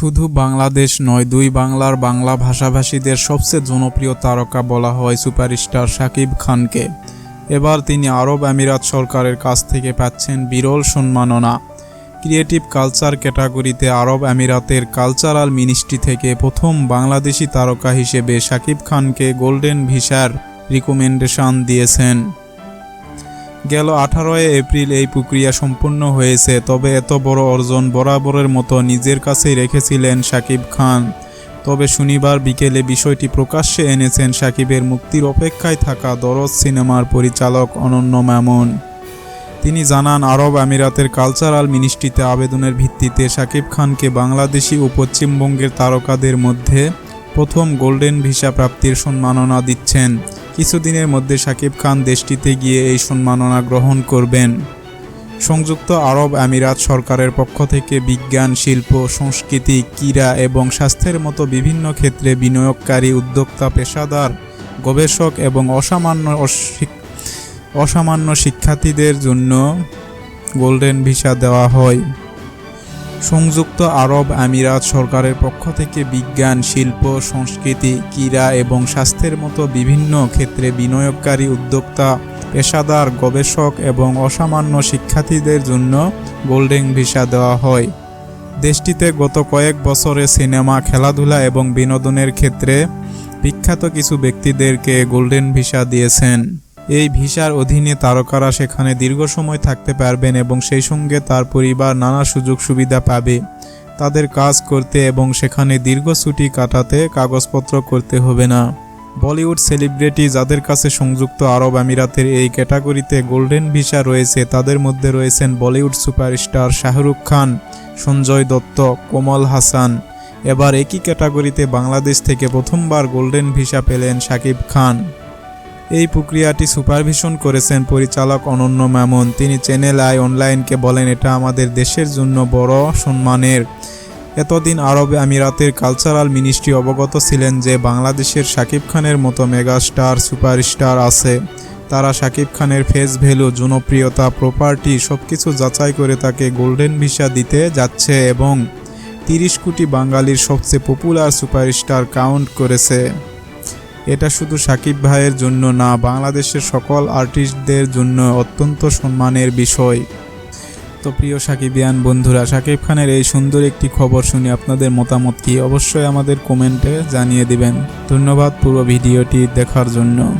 শুধু বাংলাদেশ নয়, দুই বাংলার বাংলা ভাষাভাষীদের সবচেয়ে জনপ্রিয় তারকা বলা হয় সুপারস্টার শাকিব খানকে। এবার তিনি আরব আমিরাত সরকারের কাছ থেকে পাচ্ছেন বিরল সম্মাননা। ক্রিয়েটিভ কালচার ক্যাটাগরিতে আরব আমিরাতের কালচারাল মিনিস্ট্রি থেকে প্রথম বাংলাদেশি তারকা হিসেবে শাকিব খানকে গোল্ডেন ভিসার রিকমেন্ডেশন দিয়েছেন। গেল আঠারোই এপ্রিল এই প্রক্রিয়া সম্পূর্ণ হয়েছে, তবে এত বড় অর্জন বরাবরের মতো নিজের কাছেই রেখেছিলেন শাকিব খান। তবে শনিবার বিকেলে বিষয়টি প্রকাশ্যে এনেছেন সাকিবের মুক্তির অপেক্ষায় থাকা দরজ সিনেমার পরিচালক অনন্য মামুন। তিনি জানান, আরব আমিরাতের কালচারাল মিনিস্ট্রিতে আবেদনের ভিত্তিতে সাকিব খানকে বাংলাদেশি ও পশ্চিমবঙ্গের তারকাদের মধ্যে প্রথম গোল্ডেন ভিসা প্রাপ্তির সম্মাননা দিচ্ছেন। কিছুদিনের মধ্যে শাকিব খান দেশটিতে গিয়ে এই সম্মাননা গ্রহণ করবেন। সংযুক্ত আরব আমিরাত সরকারের পক্ষ থেকে বিজ্ঞান, শিল্প, সংস্কৃতি, ক্রীড়া এবং স্বাস্থ্যের মতো বিভিন্ন ক্ষেত্রে বিনিয়োগকারী উদ্যোক্তা, পেশাদার, গবেষক এবং অসামান্য অসামান্য শিক্ষার্থীদের জন্য গোল্ডেন ভিসা দেওয়া হয়। সংযুক্ত আরব আমিরাত সরকারের পক্ষ থেকে বিজ্ঞান, শিল্প, সংস্কৃতি, ক্রীড়া এবং স্বাস্থ্যের মতো বিভিন্ন ক্ষেত্রে বিনিয়োগকারী উদ্যোক্তা, পেশাদার গবেষক এবং অসামান্য শিক্ষার্থীদের জন্য গোল্ডেন ভিসা দেওয়া হয়। দেশটিতে গত কয়েক বছরে সিনেমা, খেলাধুলা এবং বিনোদনের ক্ষেত্রে বিখ্যাত কিছু ব্যক্তিদেরকে গোল্ডেন ভিসা দিয়েছেন। এই ভিসার অধীনে তারকারা সেখানে দীর্ঘ সময় থাকতে পারবেন এবং সেই সঙ্গে তার পরিবার নানা সুযোগ সুবিধা পাবে। তাদের কাজ করতে এবং সেখানে দীর্ঘ ছুটি কাটাতে কাগজপত্র করতে হবে না। বলিউড সেলিব্রিটি যাদের কাছে সংযুক্ত আরব আমিরাতের এই ক্যাটাগরিতে গোল্ডেন ভিসা রয়েছে, তাদের মধ্যে রয়েছেন বলিউড সুপারস্টার শাহরুখ খান, সঞ্জয় দত্ত, কোমল হাসান। এবার একই ক্যাটাগরিতে বাংলাদেশ থেকে প্রথমবার গোল্ডেন ভিসা পেলেন শাকিব খান। এই প্রক্রিয়াটি সুপারভিশন করেছেন পরিচালক অনন্য মামুন। তিনি চ্যানেল আই অনলাইনকে বলেন, এটা আমাদের দেশের জন্য বড় সম্মানের। এতদিন আরব আমিরাতের কালচারাল মিনিস্ট্রি অবগত ছিলেন যে বাংলাদেশের শাকিব খানের মতো মেগাস্টার, সুপারস্টার আছে। তারা শাকিব খানের ফেস ভ্যালু, জনপ্রিয়তা, প্রপার্টি সব কিছু যাচাই করে তাকে গোল্ডেন ভিসা দিতে যাচ্ছে এবং তিরিশ কোটি বাঙালির সবচেয়ে পপুলার সুপারস্টার কাউন্ট করেছে। এটা শুধু সাকিব ভাইয়ের জন্য না, বাংলাদেশের সকল আর্টিস্টদের জন্য অত্যন্ত সম্মানের বিষয়। তো প্রিয় সাকিবিয়ান বন্ধুরা, সাকিব খানের এই সুন্দর একটি খবর শুনে আপনাদের মতামত কি? অবশ্যই আমাদের কমেন্টে জানিয়ে দিবেন। ধন্যবাদ পুরো ভিডিওটি দেখার জন্য।